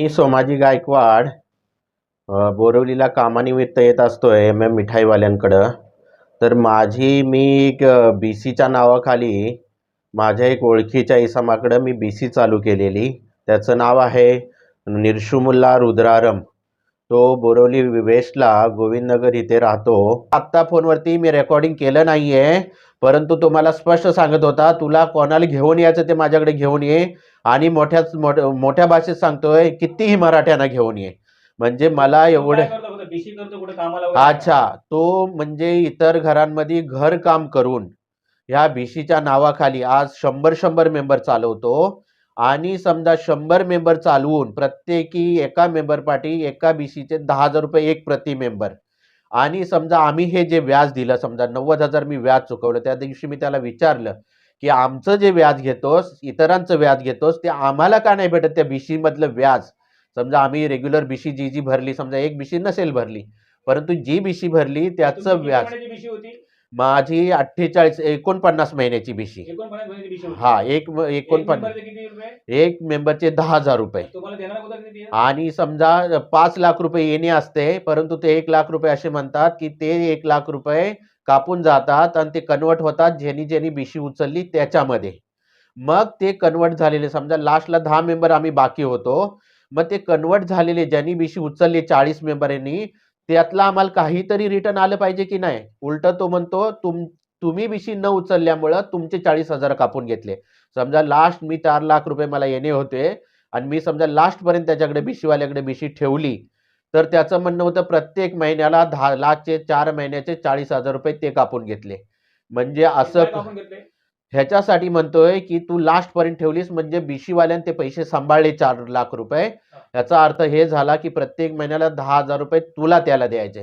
मी सोमाजी गायकवाड बोरवलीला कामानिमित्त येत असतोय एम एम मिठाईवाल्यांकडं. तर माझी मी एक बी सीच्या नावाखाली माझ्या एक ओळखीच्या इसमाकडं मी बी सी चालू केलेली. त्याचं नाव आहे निर्शुमुल्ला रुद्रारम. तो बोरवली वेस्टला गोविंदनगर इथे राहतो. आत्ता फोनवरती मी रेकॉर्डिंग केलं नाही आहे परंतु तुम्हाला स्पष्ट सांगत होता तुला कोणाला घेऊन यायचं ते माझ्याकडे घेऊन ये आणि मोठ्याच मोठ मोठ्या भाषेत सांगतोय कितीही मराठ्यांना घेऊन ये. म्हणजे मला एवढं? अच्छा तो म्हणजे इतर घरांमध्ये घर काम करून ह्या बीसीच्या नावाखाली आज शंभर शंभर मेंबर चालवतो. आणि समजा शंभर मेंबर चालवून प्रत्येकी एका मेंबर पाठी एका बीसीचे दहा हजार रुपये एक प्रति मेंबर. आणि समजा आम्ही हे जे व्याज दिलं समजा नव्वद हजार मी व्याज चुकवलं त्या दिवशी मी त्याला विचारलं की आमचं जे व्याज घेतोस इतरांचं व्याज घेतोस ते आम्हाला का नाही भेटत त्या बीसी मधलं व्याज? समजा आम्ही रेग्युलर बीसी जी जी भरली समजा एक बीसी नसेल भरली परंतु जी बीसी भरली त्याचं व्याज. माझी अठ्ठेचाळीस एकोणपन्नास महिन्याची बीसी हा एक एक एकोणपन्नास. एक मेंबरचे दहा हजार रुपये? आणि समजा पाच लाख रुपये येणे असते परंतु ते एक लाख रुपये असे म्हणतात की ते एक लाख रुपये कापून जातात आणि ते कन्वर्ट होतात ज्यांनी ज्यांनी बिशी उचलली त्याच्यामध्ये. मग ते कन्वर्ट झालेले समजा लास्टला दहा मेंबर आम्ही बाकी होतो मग ते कन्वर्ट झालेले ज्यांनी बिशी उचलली चाळीस मेंबरांनी त्यातला आम्हाला काहीतरी रिटर्न आलं पाहिजे की नाही? उलट तो म्हणतो तुम तुम्ही बिशी न उचलल्यामुळं तुमचे चाळीस हजार कापून घेतले. समजा लास्ट मी चार लाख रुपये मला येणे होते आणि मी समजा लास्टपर्यंत त्याच्याकडे बिशीवाल्याकडे बिशी ठेवली तर त्याचं म्हणणं होतं प्रत्येक महिन्याला दहा लाखचे चार महिन्याचे चाळीस हजार रुपये ते कापून घेतले. म्हणजे असं ह्याच्यासाठी म्हणतोय की तू लास्ट पर्यंत ठेवलीस म्हणजे बीसी वाल्याने ते पैसे सांभाळले चार लाख रुपये. याचा अर्थ हे झाला की प्रत्येक महिन्याला दहा हजार रुपये तुला त्याला द्यायचे.